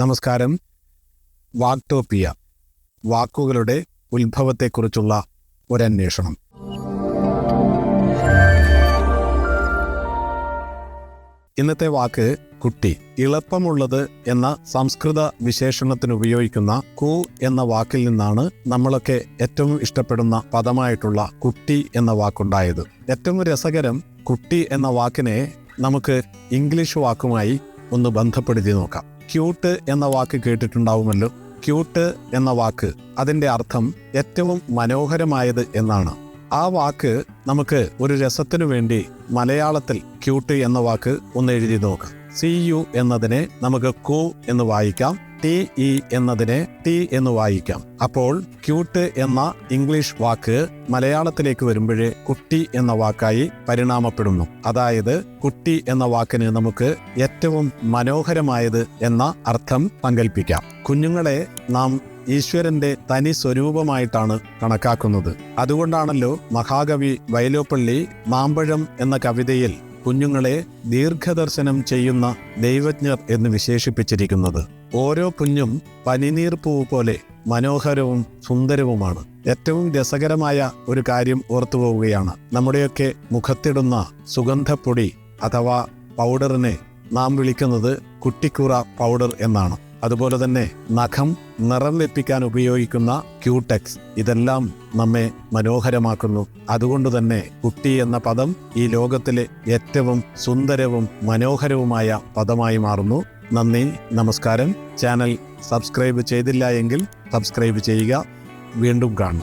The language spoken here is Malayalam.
നമസ്കാരം. വാക്ടോപ്പിയ വാക്കുകളുടെ ഉത്ഭവത്തെക്കുറിച്ചുള്ള ഒരന്വേഷണം. ഇന്നത്തെ വാക്ക് കുട്ടി എളുപ്പമുള്ളത് എന്ന സംസ്കൃത വിശേഷണത്തിന് ഉപയോഗിക്കുന്ന കു എന്ന വാക്കിൽ നിന്നാണ് നമ്മളൊക്കെ ഏറ്റവും ഇഷ്ടപ്പെടുന്ന പദമായിട്ടുള്ള കുട്ടി എന്ന വാക്കുണ്ടായത്. ഏറ്റവും രസകരം കുട്ടി എന്ന വാക്കിനെ നമുക്ക് ഇംഗ്ലീഷ് വാക്കുമായി ഒന്ന് ബന്ധപ്പെടുത്തി നോക്കാം. ക്യൂട്ട് എന്ന വാക്ക് കേട്ടിട്ടുണ്ടാവുമല്ലോ. ക്യൂട്ട് എന്ന വാക്ക് അതിന്റെ അർത്ഥം ഏറ്റവും മനോഹരമായത് എന്നാണ്. ആ വാക്ക് നമുക്ക് ഒരു രസത്തിനു വേണ്ടി മലയാളത്തിൽ ക്യൂട്ട് എന്ന വാക്ക് ഒന്ന് എഴുതി നോക്കാം. സി യു എന്നതിനെ നമുക്ക് കു എന്ന് വായിക്കാം. ടി ഇ എന്നതിനെ ടി എന്ന് വായിക്കാം. അപ്പോൾ ക്യൂട്ട് എന്ന ഇംഗ്ലീഷ് വാക്ക് മലയാളത്തിലേക്ക് വരുമ്പോഴേ കുട്ടി എന്ന വാക്കായി പരിണാമപ്പെടുന്നു. അതായത് കുട്ടി എന്ന വാക്കിന് നമുക്ക് ഏറ്റവും മനോഹരമായത് എന്ന അർത്ഥം സങ്കല്പിക്കാം കുഞ്ഞുങ്ങളെ നാം ഈശ്വരന്റെ തനി സ്വരൂപമായിട്ടാണ് കണക്കാക്കുന്നത്. അതുകൊണ്ടാണല്ലോ മഹാകവി വയലോപ്പള്ളി മാമ്പഴം എന്ന കവിതയിൽ കുഞ്ഞുങ്ങളെ ദീർഘദർശനം ചെയ്യുന്ന ദൈവജ്ഞർ എന്ന് വിശേഷിപ്പിച്ചിരിക്കുന്നത്. ഓരോ കുഞ്ഞും പനിനീർ പൂവ് പോലെ മനോഹരവും സുന്ദരവുമാണ്. ഏറ്റവും രസകരമായ ഒരു കാര്യം ഓർത്തു പോവുകയാണ്. നമ്മുടെയൊക്കെ മുഖത്തിടുന്ന സുഗന്ധപ്പൊടി അഥവാ പൗഡറിനെ നാം വിളിക്കുന്നത് കുട്ടിക്കൂറ പൗഡർ എന്നാണ്. അതുപോലെ തന്നെ നഖം നിറം വെപ്പിക്കാൻ ഉപയോഗിക്കുന്ന ക്യൂടെക്സ്. ഇതെല്ലാം നമ്മെ മനോഹരമാക്കുന്നു. അതുകൊണ്ട് തന്നെ കുട്ടി എന്ന പദം ഈ ലോകത്തിലെ ഏറ്റവും സുന്ദരവും മനോഹരവുമായ പദമായി മാറുന്നു. നന്ദി നമസ്കാരം. ചാനൽ സബ്സ്ക്രൈബ് ചെയ്തില്ല എങ്കിൽ സബ്സ്ക്രൈബ് ചെയ്യുക. വീണ്ടും കാണും.